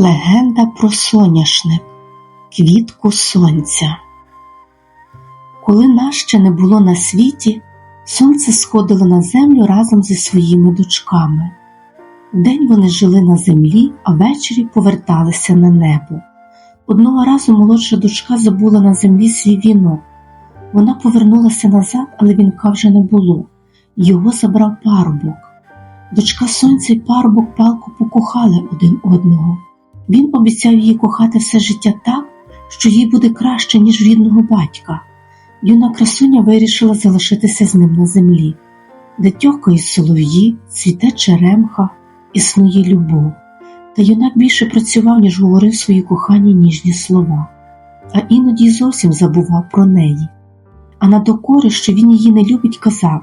Легенда про соняшник Квітку сонця. Коли нас ще не було на світі, сонце сходило на землю разом зі своїми дочками. Вдень вони жили на землі, а ввечері поверталися на небо. Одного разу молодша дочка забула на землі свій вінок. Вона повернулася назад, але вінка вже не було. Його забрав парубок. Дочка сонця й парубок палко покохали один одного. Він обіцяв її кохати все життя так, що їй буде краще, ніж рідного батька. Юна красуня вирішила залишитися з ним на землі, де тьохкають солов'ї, цвіте черемха, існує любов. Та юнак більше працював, ніж говорив свої кохані ніжні слова, а іноді зовсім забував про неї. А на докори, що він її не любить, казав,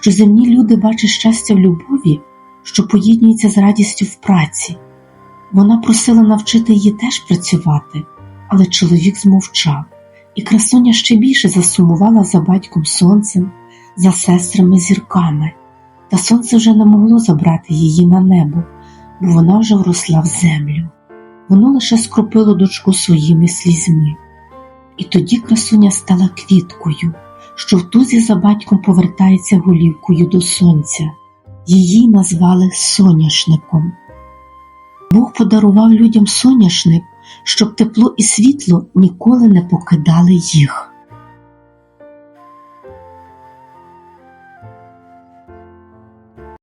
що земні люди бачать щастя в любові, що поєднується з радістю в праці. Вона просила навчити її теж працювати, але чоловік змовчав, і красуня ще більше засумувала за батьком сонцем, за сестрами зірками, та сонце вже не могло забрати її на небо, бо вона вже вросла в землю. Воно лише скропило дочку своїми слізьми. І тоді красуня стала квіткою, що в тузі за батьком повертається голівкою до сонця. Її назвали соняшником. Бог подарував людям соняшник, щоб тепло і світло ніколи не покидали їх.